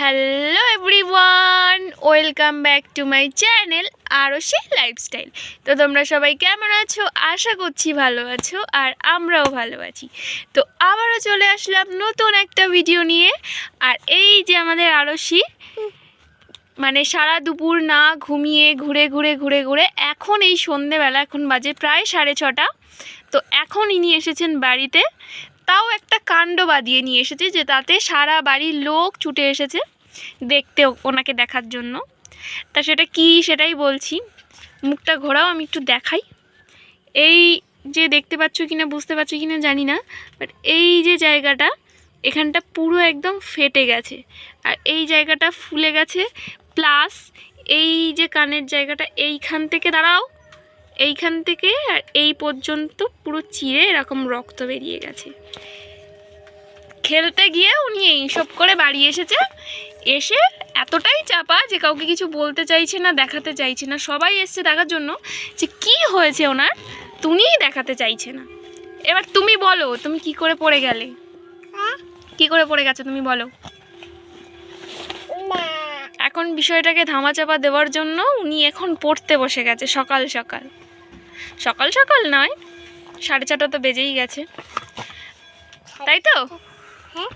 Hello everyone welcome back to my channel আরও সে lifestyle তো তোমরা সবাই কেমন আছো? আশা করছি ভালো আছো আর আমরাও ভালো আছি। তো আবারও চলে আসলাম নতুন একটা ভিডিও নিয়ে। আর এই যে আমাদের আরশি মানে সারা দুপুর না ঘুমিয়ে ঘুরে ঘুরে ঘুরে ঘুরে এখন এই সন্ধেবেলা, এখন বাজে প্রায় সাড়ে ছটা। তো এখন ইনি এসেছেন বাড়িতে। তাও একটা কাণ্ড বাঁধিয়ে নিয়ে এসেছে যে তাতে সারা বাড়ির লোক ছুটে এসেছে দেখতে ওনাকে দেখার জন্য। তা সেটা কি সেটাই বলছি। মুখটা ঘোরাও, আমি একটু দেখাই। এই যে দেখতে পাচ্ছ কি না বুঝতে পারছ কি না জানি না বাট এই যে জায়গাটা, এখানটা পুরো একদম ফেটে গেছে। আর এই জায়গাটা ফুলে গেছে প্লাস এই যে কানের জায়গাটা, এইখান থেকে দাঁড়াও। এইখান থেকে আর এই পর্যন্ত পুরো চিরে এরকম রক্ত বেরিয়ে গেছে। খেলতে গিয়ে উনি এইসব করে বাড়ি এসেছে। এসে এতটাই চাপা যে কাউকে কিছু বলতে চাইছে না দেখাতে চাইছে না। সবাই এসছে দেখার জন্য যে কি হয়েছে ওনার তুমিই দেখাতে চাইছে না। এবার তুমি বলো তুমি কি করে পড়ে গেলে? কি করে পড়ে গেছো তুমি বলো? এখন বিষয়টাকে ধামাচাপা দেওয়ার জন্য উনি এখন পড়তে বসে গেছে সকাল সকাল। সকাল সকাল নয়। সাড়ে ছটা তো বেজেই গেছে। তাই তো? হ্যাঁ।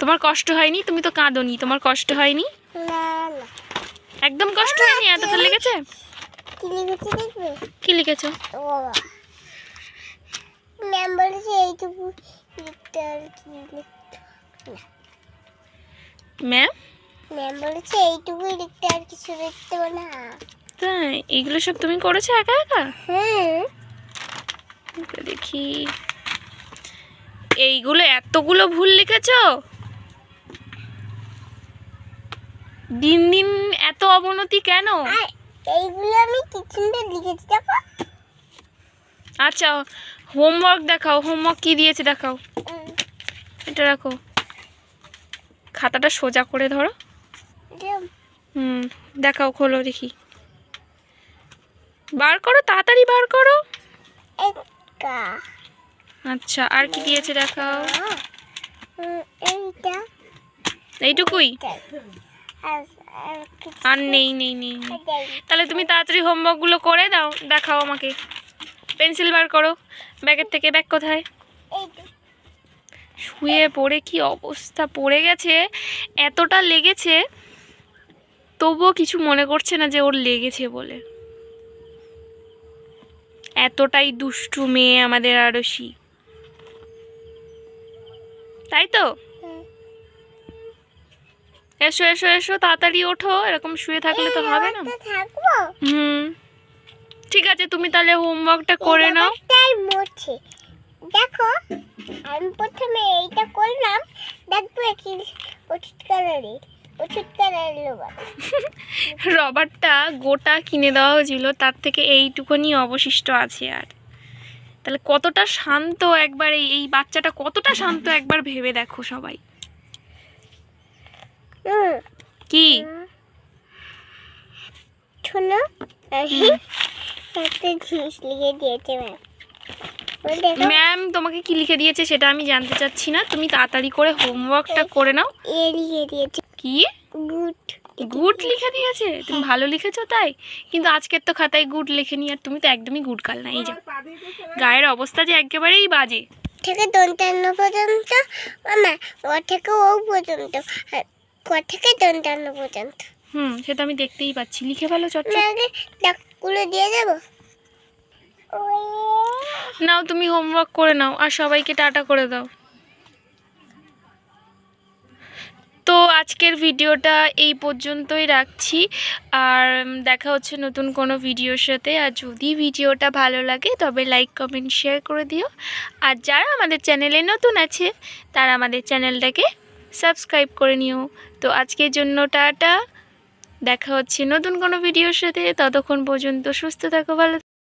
তোমার কষ্ট হয়নি? তুমি তো কাঁদোনি। তোমার কষ্ট হয়নি? একদম কষ্ট হয়নি? এতটা লেগেছে? কি লিখেছে ম্যাম বলেছে এইটুকু লিখতে আর কি ম্যাম? ম্যাম বলেছে এইটুকুই লিখতে আর কিছু লিখতে না। তাই? এগুলো সব তুমি করেছ একা একা? দেখি। এইগুলো এতগুলো ভুল লিখেছ? দিন দিন এত অবনতি কেন? আর এইগুলো আমি কিচেনটা লিখেছি দেখো। আচ্ছা হোমওয়ার্ক দেখাও। হোমওয়ার্ক কি দিয়েছে দেখাও। এটা রাখো। খাতাটা সোজা করে ধরো। হুম দেখাও খোলো দেখি। বার করো তাড়াতাড়ি বার করো। আচ্ছা আর কি দিয়েছে দেখাও। এইটা। এইটুকুই? আর নেই নেই নেই। তাহলে তুমি তাড়াতাড়ি হোমওয়ার্কগুলো করে দাও দেখাও আমাকে। পেন্সিল বার করো ব্যাগের থেকে। ব্যাগ কোথায়? শুয়ে পড়ে কি অবস্থা? পড়ে গেছে এতটা লেগেছে তবুও কিছু মনে করছে না যে ওর লেগেছে বলে। এতটাই দুষ্টু মেয়ে আমাদের আরসি তাই তো? হুম। এসো এসো এসো তাড়াতাড়ি ওঠো এরকম শুয়ে থাকলে তো হবে না। হুম। ঠিক আছে তুমি তাহলে হোমওয়ার্কটা করে নাও। তাই মোছে দেখো আমি প্রথমে এইটা করলাম দেখব কালারের কালারের রবার রবারটা গোটা কিনে দেওয়া হয়েছিল তার থেকে এইটুকুনি অবশিষ্ট আছে আর। তাহলে কতটা শান্ত একবার এই বাচ্চাটা কতটা শান্ত একবার ভেবে দেখো সবাই। কি? শোনো দিয়েছে ম্যাম। ম্যাম তোমাকে কি লিখে দিয়েছে সেটা আমি জানতে চাচ্ছি না। তুমি তাড়াতাড়ি করে হোমওয়ার্কটা করে নাও। এ লিখে দিয়েছে। কি? গুড গুড লিখে দিয়েছে? তুমি ভালো লিখেছো তাই? কিন্তু আজকের তো খাতায় গুড লেখেনি আর তুমি তো একদমই গুড কাল না এই যা। গায়ের অবস্থা যে একেবারেই বাজে। থেকে দন্তান্ন পর্যন্ত মামা ও থেকে ও পর্যন্ত আর ক থেকে দন্তান্ন পর্যন্ত। হুম সেটা আমি দেখতেই পাচ্ছি। লিখে ভালো চটচট। আগে ডাকগুলো দিয়ে দেবো। নাও তুমি হোমওয়ার্ক করে নাও। আর সবাইকে টাটা করে দাও। তো আজকের ভিডিওটা এই পর্যন্তই রাখছি। আর দেখা হচ্ছে নতুন কোনো ভিডিওর সাথে। আর যদি ভিডিওটা ভালো লাগে, তবে লাইক, কমেন্ট, শেয়ার করে দিও। আর যারা আমাদের চ্যানেলে নতুন আছে, তারা আমাদের চ্যানেলটাকে সাবস্ক্রাইব করে নিও। তো আজকের জন্য টাটা। দেখা হচ্ছে নতুন কোনো ভিডিওর সাথে। ততক্ষণ পর্যন্ত সুস্থ থাকো, ভালো